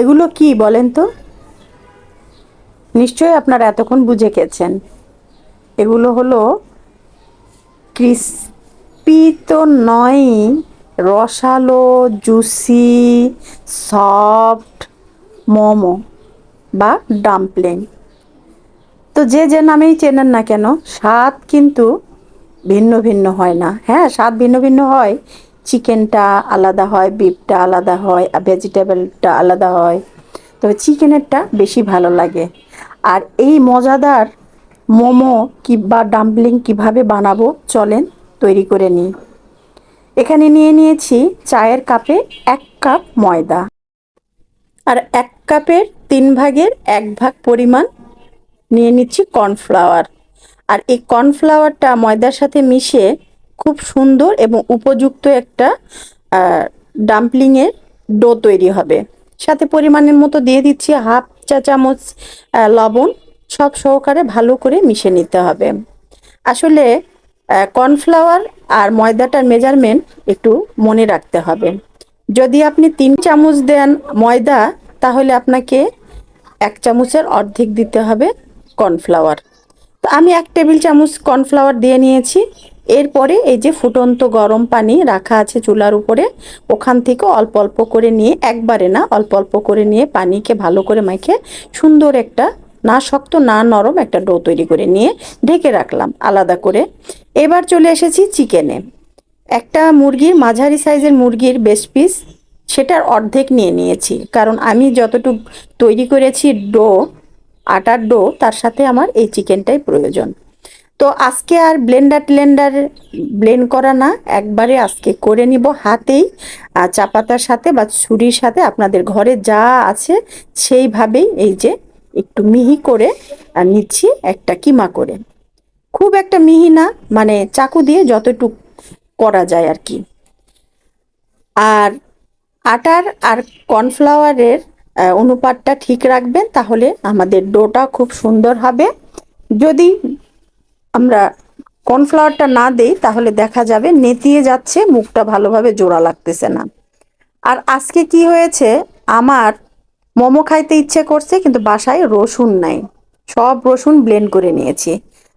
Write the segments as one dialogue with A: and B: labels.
A: এগুলো কি বলেন তো? নিশ্চয়ই আপনারা এতক্ষণ বুঝে গেছেন। এগুলো হলো ক্রিস্পি তো নয়, রসালো, জুসি, সফট মোমো বা ডাম্পলিং। তো যে যে নামেই চেনেন না কেন, স্বাদ কিন্তু ভিন্ন ভিন্ন হয় না। হ্যাঁ স্বাদ ভিন্ন ভিন্ন হয় চিকেনটা আলাদা হয় বিফটা আলাদা হয়, আর ভেজিটেবলটা আলাদা হয়। তবে চিকেনেরটা বেশি ভালো লাগে। আর এই মজাদার মোমো কি বা ডাম্পলিং কীভাবে বানাবো, চলেন তৈরি করে নিই। এখানে নিয়ে নিয়েছি চায়ের কাপে এক কাপ ময়দা। আর এক কাপের তিন ভাগের এক ভাগ পরিমাণ নিয়ে নিচ্ছি কর্নফ্লাওয়ার আর এই কর্নফ্লাওয়ারটা ময়দার সাথে মিশে খুব সুন্দর এবং উপযুক্ত একটা ডাম্পলিংয়ের ডো তৈরি হবে। সাথে পরিমাণের মতো দিয়ে দিচ্ছি হাফ চা চামচ লবণ। সব সহকারে ভালো করে মিশে নিতে হবে। আসলে কর্নফ্লাওয়ার আর ময়দাটার মেজারমেন্ট একটু মনে রাখতে হবে। যদি আপনি তিন চামচ দেন ময়দা, তাহলে আপনাকে এক চামচের অর্ধেক দিতে হবে কর্নফ্লাওয়ার তো আমি এক টেবিল চামচ কর্নফ্লাওয়ার দিয়ে নিয়েছি। এরপরে এই যে ফুটন্ত গরম পানি রাখা আছে চুলার উপরে, ওখান থেকে অল্প অল্প করে নিয়ে, একবারে না, অল্প অল্প করে নিয়ে পানিকে ভালো করে মাখে সুন্দর একটা না শক্ত, না নরম একটা ডো তৈরি করে নিয়ে ঢেকে রাখলাম আলাদা করে। এবার চলে এসেছি চিকেনে। একটা মুরগির, মাঝারি সাইজের মুরগির বেশ পিস সেটার অর্ধেক নিয়ে নিয়েছি। কারণ আমি যতটুকু তৈরি করেছি ডো, আটার ডো, তার সাথে আমার এই চিকেনটাই প্রয়োজন। তো আজকে আর ব্লেন্ডার টেন্ডার ব্লেন্ড করা না একবারে আজকে করে নিব হাতেই। আহ, চা পাতার সাথে বা ছুরির সাথে আপনাদের ঘরে যা আছে সেইভাবেই এই যে একটু মিহি করে নিচ্ছি একটা কিমা করে। খুব একটা মিহি না মানে চাকু দিয়ে যতটুক করা যায় আর কি। আর আটার আর কর্নফ্লাওয়ারের অনুপাতটা ঠিক রাখবেন তাহলে আমাদের ডোটা খুব সুন্দর হবে। যদি আমরা কর্নফ্লাওয়ারটা না দেই, তাহলে দেখা যাবে নেতিয়ে যাচ্ছে, মুখটা ভালোভাবে জোড়া লাগতেছে না। আর আজকে কি হয়েছে, আমার মোমো খাইতে ইচ্ছে করছে, কিন্তু বাসায় রসুন নাই। সব রসুন ব্লেন্ড করে নিয়েছি।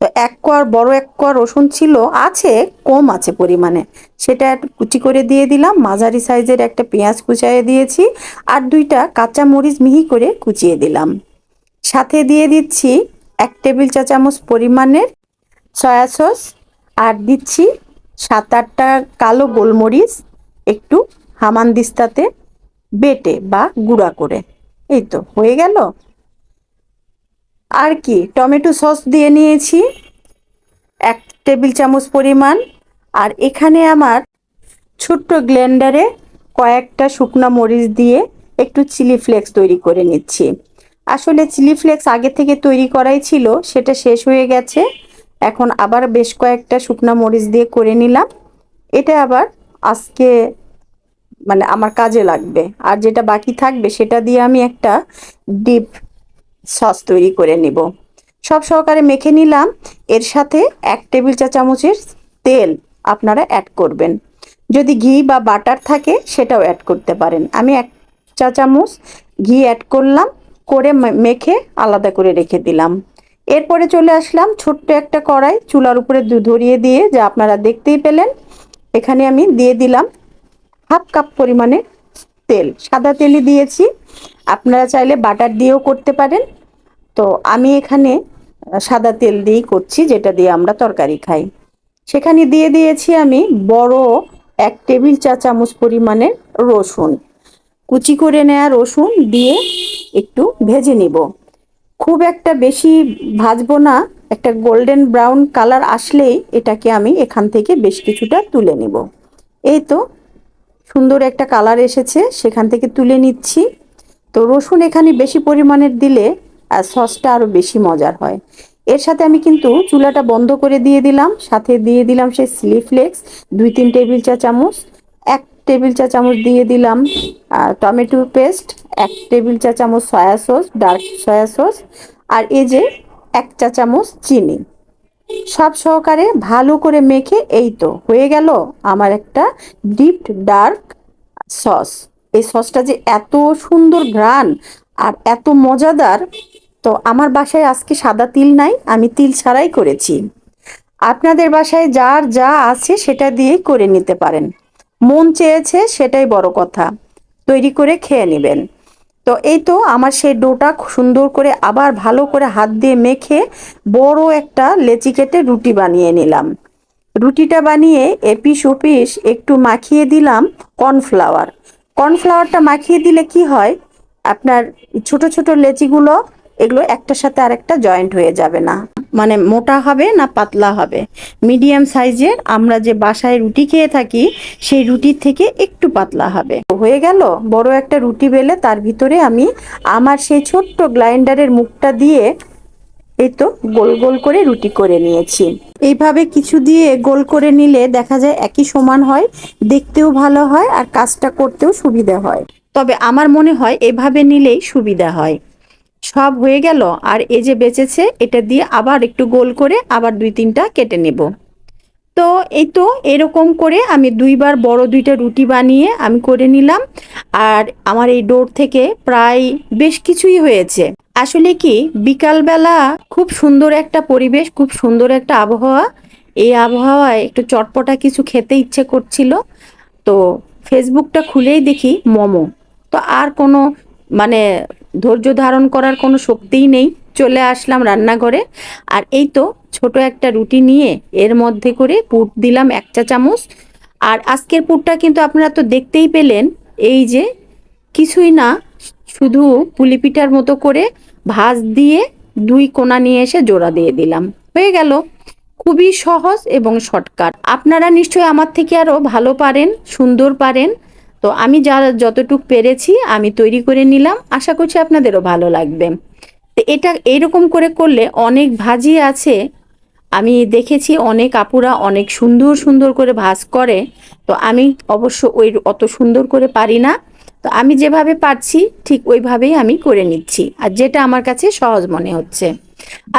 A: তো এক কোয়ার বড় এক কোয়ার রসুন ছিল, আছে, কম আছে পরিমাণে। সেটা কুচি করে দিয়ে দিলাম, মাঝারি সাইজের একটা পেঁয়াজ কুচাইয়ে দিয়েছি, আর দুইটা কাঁচা মরিচ মিহি করে কুচিয়ে দিলাম। সাথে দিয়ে দিচ্ছি এক টেবিল চা চামচ পরিমাণের সয়া সস আর দিচ্ছি সাত আটটা কালো গোলমরিচ, একটু হামানদিস্তাতে বেটে বা গুঁড়া করে। এই তো, হয়ে গেল? আর কি, টমেটো সস দিয়ে নিয়েছি, এক টেবিল চামচ পরিমাণ। আর এখানে আমার ছোট্ট গ্লেন্ডারে কয়েকটা শুকনো মরিচ দিয়ে একটু চিলি ফ্লেক্স তৈরি করে নিচ্ছি। আসলে চিলি ফ্লেক্স আগে থেকে তৈরি করাই ছিল, সেটা শেষ হয়ে গেছে। এখন আবার বেশ কয়েকটা শুকনো মরিচ দিয়ে করে নিলাম। এটা আবার আজকে মানে আমার কাজে লাগবে। আর যেটা বাকি থাকবে সেটা দিয়ে আমি একটা ডিপ সস তৈরি করে নিব। সব সহকারে মেখে নিলাম। এর সাথে এক টেবিল চা চামচের তেল আপনারা অ্যাড করবেন। যদি ঘি বা বাটার থাকে সেটাও অ্যাড করতে পারেন। আমি এক চা চামচ ঘি অ্যাড করলাম, করে মেখে আলাদা করে রেখে দিলাম। এরপরে চলে আসলাম ছোট্ট একটা কড়াই চুলার উপরে ধরিয়ে দিয়ে, যা আপনারা দেখতেই পেলেন। এখানে আমি দিয়ে দিলাম হাফ কাপ পরিমাণে তেল, সাদা তেলই দিয়েছি। আপনারা চাইলে বাটার দিয়েও করতে পারেন। তো আমি এখানে সাদা তেল দিয়েই করছি, যেটা দিয়ে আমরা তরকারি খাই। সেখানে দিয়ে দিয়েছি আমি বড় এক টেবিল চা চামচ পরিমাণের রসুন। কুচি করে নেওয়া রসুন দিয়ে একটু ভেজে নিব। খুব একটা বেশি ভাজবো না। একটা গোল্ডেন ব্রাউন কালার আসলেই এটাকে আমি এখান থেকে বেশ কিছুটা তুলে নিব। এই তো, সুন্দর একটা কালার এসেছে, সেখান থেকে তুলে নিচ্ছি। তো রসুন এখানে বেশি পরিমাণের দিলে সসটা আরও বেশি মজার হয়। এর সাথে আমি কিন্তু চুলাটা বন্ধ করে দিয়ে দিলাম, সাথে দিয়ে দিলাম সেই চিলি ফ্লেক্স দুই তিন টেবিল চা চামচ, এক টেবিল চা চামচ দিয়ে দিলাম টমেটো পেস্ট এক টেবিল চা চামচ soya sauce, dark soya sauce, আর এই যে এক চা চামচ চিনি। সব সহকারে ভালো করে মেখে এই তো হয়ে গেল আমার একটা ডিপড ডার্ক সস। এই সসটা যে এত সুন্দর ঘ্রাণ আর এত মজাদার, তো আমার বাসায় আজকে সাদা তিল নাই, আমি তিল ছাড়াই করেছি। আপনাদের বাসায় যার যা আছে সেটা দিয়েই করে নিতে পারেন। মন চেয়েছে সেটাই বড় কথা। তৈরি করে খেয়ে নেবেন। তো এই তো আমার সেই ডোটা সুন্দর করে আবার ভালো করে হাত দিয়ে মেখে বড় একটা লেচি কেটে রুটি বানিয়ে নিলাম। রুটিটা বানিয়ে এপিস ওপিস একটু মাখিয়ে দিলাম কর্নফ্লাওয়ার। কর্নফ্লাওয়ারটা মাখিয়ে দিলে কি হয়? আপনার ছোট ছোট লেচিগুলো এগুলো একটার সাথে আরেকটা জয়েন্ট হয়ে যাবে না। মানে মোটা হবে না পাতলা হবে? মিডিয়াম সাইজের আমরা যে বাসায় রুটি খেয়ে থাকি, সেই রুটির থেকে একটু পাতলা হবে। হয়ে গেল, বড় একটা রুটি বেলে তার ভিতরে আমি আমার সেই ছোট্ট গ্লাইন্ডারের মুখটা দিয়ে এই তো গোল গোল করে রুটি করে নিয়েছি। এইভাবে কিছু দিয়ে গোল করে নিলে দেখা যায় একই সমান হয়, দেখতেও ভালো হয় আর কাজটা করতেও সুবিধা হয়। তবে আমার মনে হয় এভাবে নিলেই সুবিধা হয়। সব হয়ে গেল আর এই যে বেঁচেছে, এটা দিয়ে আবার একটু গোল করে আবার দুই তিনটা কেটে নেব। তো এই তো এরকম করে আমি দুইবার বড় দুইটা রুটি বানিয়ে আমি করে নিলাম। আর আমার এই ডোর থেকে প্রায় বেশ কিছুই হয়েছে। আসলে কি, বিকালবেলা খুব সুন্দর একটা পরিবেশ, খুব সুন্দর একটা আবহাওয়া। এই আবহাওয়ায় একটু চটপটা কিছু খেতে ইচ্ছে করছিল। তো ফেসবুকটা খুলেই দেখি মোমো। তো আর কোনো মানে ধৈর্য ধারণ করার কোনো শক্তিই নেই। চলে আসলাম রান্নাঘরে। আর এই তো ছোট একটা রুটি নিয়ে এর মধ্যে করে পুট দিলাম এক চা চামচ। আর আজকের পুরটা কিন্তু আপনারা তো দেখতেই পেলেন, এই যে কিছুই না, শুধু পুলি পিঠার মতো করে ভাজ দিয়ে দুই কোনা নিয়ে এসে জোড়া দিয়ে দিলাম। হয়ে গেল। খুবই সহজ এবং শর্টকাট। আপনারা নিশ্চয়ই আমার থেকে আরও ভালো পারেন, সুন্দর পারেন। তো আমি যা যতটুক পেরেছি আমি তৈরি করে নিলাম। আশা করছি আপনাদেরও ভালো লাগবে। তো এটা এইরকম করে করলে অনেক ভাজি আছে। আমি দেখেছি অনেক আপুরা অনেক সুন্দর সুন্দর করে ভাজ করে। তো আমি অবশ্য ওই অত সুন্দর করে পারি না। তো আমি যেভাবে পারছি ঠিক ওইভাবেই আমি করে নিচ্ছি। আর যেটা আমার কাছে সহজ মনে হচ্ছে।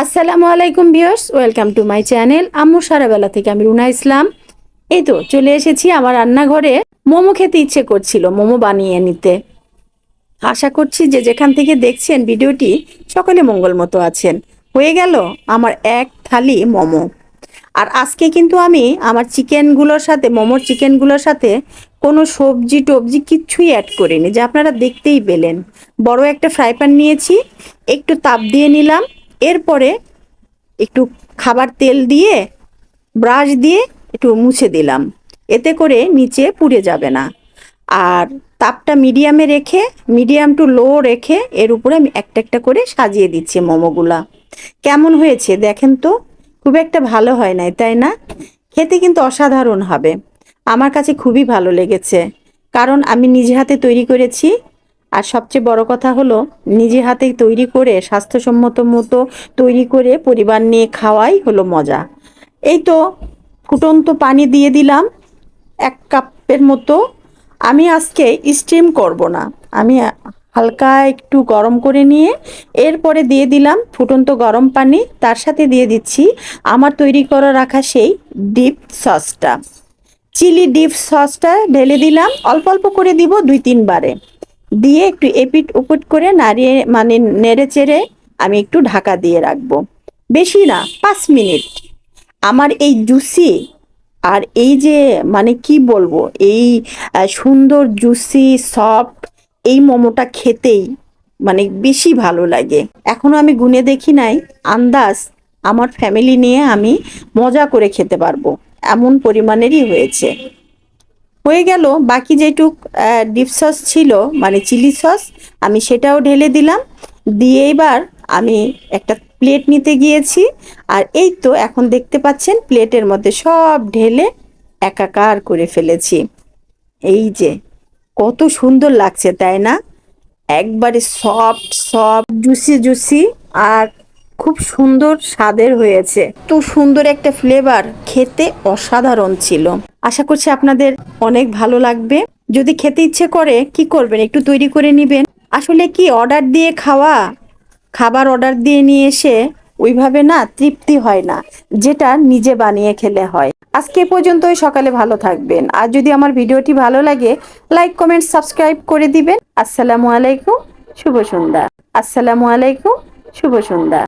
A: আসসালামু আলাইকুম viewers, welcome to my channel. আম্মু সারাবেলা থেকে আমি রুনা ইসলাম। এই তো চলে এসেছি আমার রান্নাঘরে। মোমো খেতে ইচ্ছে করছিল, মোমো বানিয়ে নিতে। আশা করছি যে যেখান থেকে দেখছেন ভিডিওটি, সকলে মঙ্গল মতো আছেন। হয়ে গেল আমার এক থালি মোমো। আর আজকে কিন্তু আমি আমার চিকেনগুলোর সাথে, মোমোর চিকেনগুলোর সাথে কোনো সবজি টবজি কিচ্ছুই অ্যাড করিনি, যে আপনারা দেখতেই পেলেন। বড় একটা ফ্রাই প্যান নিয়েছি, একটু তাপ দিয়ে নিলাম, এরপরে একটু খাবার তেল দিয়ে, ব্রাশ দিয়ে একটু মুছে দিলাম। এতে করে নিচে পুড়ে যাবে না। আর তাপটা মিডিয়ামে রেখে, মিডিয়াম টু লো রেখে এর উপরে আমি একটা একটা করে সাজিয়ে দিচ্ছি মোমোগুলা। কেমন হয়েছে দেখেন তো? খুব একটা ভালো হয় নাই, তাই না? খেতে কিন্তু অসাধারণ হবে। আমার কাছে খুবই ভালো লেগেছে। কারণ আমি নিজে হাতে তৈরি করেছি। আর সবচেয়ে বড় কথা হলো, নিজে হাতে তৈরি করে, স্বাস্থ্যসম্মত মতো তৈরি করে পরিবার নিয়ে খাওয়াই হলো মজা। এই তো ফুটন্ত পানি দিয়ে দিলাম। এক কাপের মতো। আমি আজকে স্টিম করব না। আমি হালকা একটু গরম করে নিয়ে এরপরে দিয়ে দিলাম ফুটন্ত গরম পানি। তার সাথে দিয়ে দিচ্ছি আমার তৈরি করা রাখা সেই ডিপ সসটা। চিলি ডিপ সসটা ঢেলে দিলাম। অল্প অল্প করে দিব দুই তিনবারে দিয়ে একটু এপিট উপিট করে নাড়িয়ে মানে নেড়ে চেড়ে আমি একটু ঢাকা দিয়ে রাখব। বেশি না, পাঁচ মিনিট। আমার এই জুসি আর এই যে মানে কি বলব, এই সুন্দর জুসি সফট এই মোমোটা খেতেই মানে বেশি ভালো লাগে। এখনও আমি গুনে দেখি নাই, আন্দাজ আমার ফ্যামিলি নিয়ে আমি মজা করে খেতে পারব, এমন পরিমাণেরই হয়েছে। হয়ে গেল, বাকি যেটুক ডিপ সস ছিল মানে চিলি সস আমি সেটাও ঢেলে দিলাম। দিয়ে এবার আমি একটা প্লেট নিতে গিয়েছি, আর এই তো এখন দেখতে পাচ্ছেন প্লেটের মধ্যে সব ঢেলে একাকার করে ফেলেছি। এই যে, কত সুন্দর লাগছে, তাই না? একবারে সফট সফট জুসি জুসি আর খুব সুন্দর স্বাদের হয়েছে। তো সুন্দর একটা ফ্লেভার খেতে অসাধারণ ছিল। আশা করছি আপনাদের অনেক ভালো লাগবে। যদি খেতে ইচ্ছে করে, কি করবেন? একটু তৈরি করে নেবেন। আসলে কি অর্ডার দিয়ে খাওয়া? খাবার অর্ডার দিয়ে নিয়ে এসে ওইভাবে না তৃপ্তি হয় না, যেটা নিজে বানিয়ে খেলে হয়। আজকে পর্যন্ত পর্যন্তই, সকালে ভালো থাকবেন। আর যদি আমার ভিডিওটি ভালো লাগে লাইক কমেন্ট সাবস্ক্রাইব করে দিবেন। আসসালামু আলাইকুম, শুভ সন্ধ্যা। আসসালামু আলাইকুম, শুভ সন্ধ্যা।